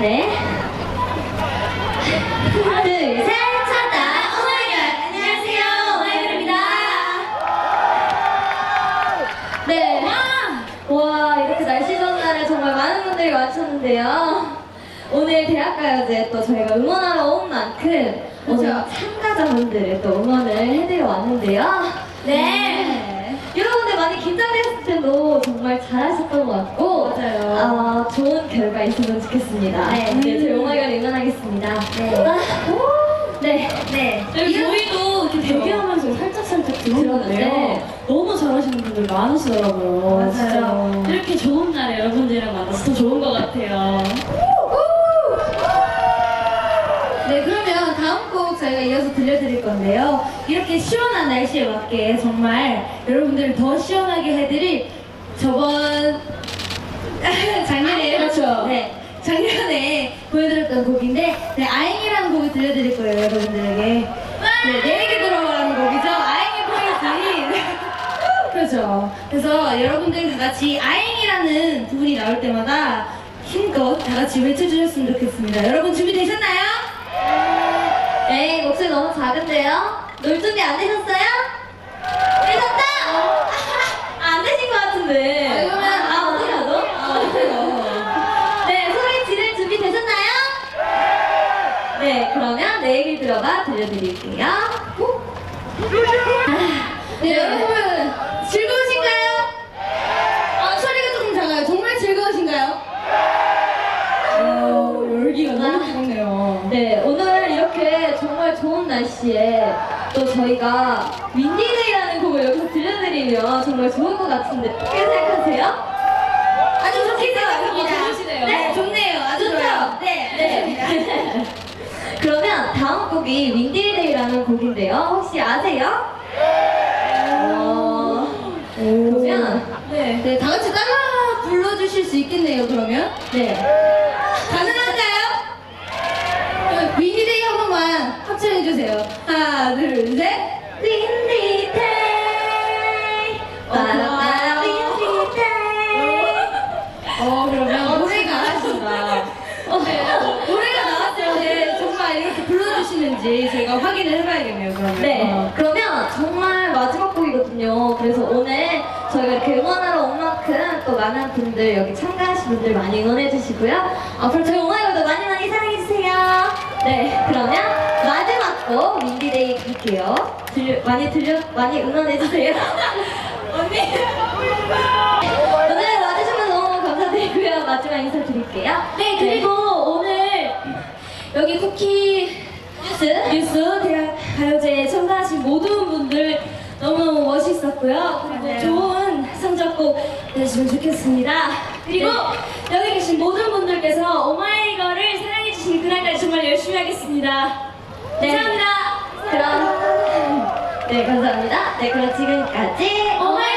네. 하나, 둘, 셋, 찾다. 오마이걸. 안녕하세요. 오마이걸입니다. 네. 와, 이렇게 날씨 좋은 날에 정말 많은 분들이 와주셨는데요. 오늘 대학가요제 또 저희가 응원하러 온 만큼 오늘 참가자분들을 또 응원을 해드려 왔는데요. 네. 여러분들 많이 긴장되셨을 텐도 정말 잘하셨던 것 같고 맞아요. 아, 있으면 좋겠습니다. 네. 네, 저희 오마이걸 응원하겠습니다. 네. 아, 네. 네. 여기 저희도 이렇게 데뷔하면서 살짝살짝. 들었는데 너무 잘하시는 분들 많으시더라고요. 맞아요. 진짜 이렇게 좋은 날에 여러분들이랑 만나서 더 좋은 것 같아요. 네, 그러면 다음 곡 저희가 이어서 들려드릴 건데요. 이렇게 시원한 날씨에 맞게 정말 여러분들을 더 시원하게 해드릴 저번 작년에 그렇죠. 네, 작년에 보여드렸던 곡인데 네, 아잉이라는 곡을 들려드릴 거예요, 여러분들에게. 네, 내 얘기 들어보라는 곡이죠. 아잉의 포인트. 그렇죠. 그래서 여러분들 다 같이 아잉이라는 부분이 나올 때마다 힘껏 다 같이 외쳐주셨으면 좋겠습니다. 여러분 준비되셨나요? 에이, 목소리 너무 작은데요? 놀 준비 안 되셨어요? 되셨다! 네, 그러면 내 얘기 들어봐 들려드릴게요. 네, 여러분 즐거우신가요? 아, 소리가 조금 작아요. 정말 즐거우신가요? 어, 열기가 너무 뜨겁네요. 네, 오늘 이렇게 정말 좋은 날씨에 또 저희가 윈디데이라는 곡을 여기서 들려드리면 정말 좋을 것 같은데 어떻게 생각하세요? 아주 좋게 생각합니다. 어, 좋으시네요. 네, 좋네요. 아주 좋죠? 좋아요. 네, 네. 그러면 다음 곡이 윈디데이라는 곡인데요. 혹시 아세요? 어, 그러면 네, 네, 다 같이 따라 불러주실 수 있겠네요. 그러면 네. 가능한가요? 위니데이 한 번만 합쳐해 주세요. 하나, 둘, 셋. 윈디 불러주시는지 저희가 확인을 해봐야겠네요. 그러면. 네, 그러면 정말 마지막 곡이거든요. 그래서 오늘 저희가 이렇게 응원하러 온 만큼 또 많은 분들 여기 참가하신 분들 많이 응원해 주시고요. 앞으로 저희 오마이걸도 많이 많이 사랑해 주세요. 네, 그러면 마지막 곡 윈디데이 갈게요. 들려, 많이 들려 많이 응원해 주세요. 언니. 뉴스. 뉴스 대학 가요제에 참가하신 모든 분들 너무너무 멋있었고요. 그리고 맞아요. 좋은 성적 꼭 내주시면 좋겠습니다. 그리고 네. 여기 계신 모든 분들께서 오마이걸을 사랑해주신 그날까지 정말 열심히 하겠습니다. 네. 감사합니다. 그럼 네 감사합니다. 네 그럼 지금까지 오마이걸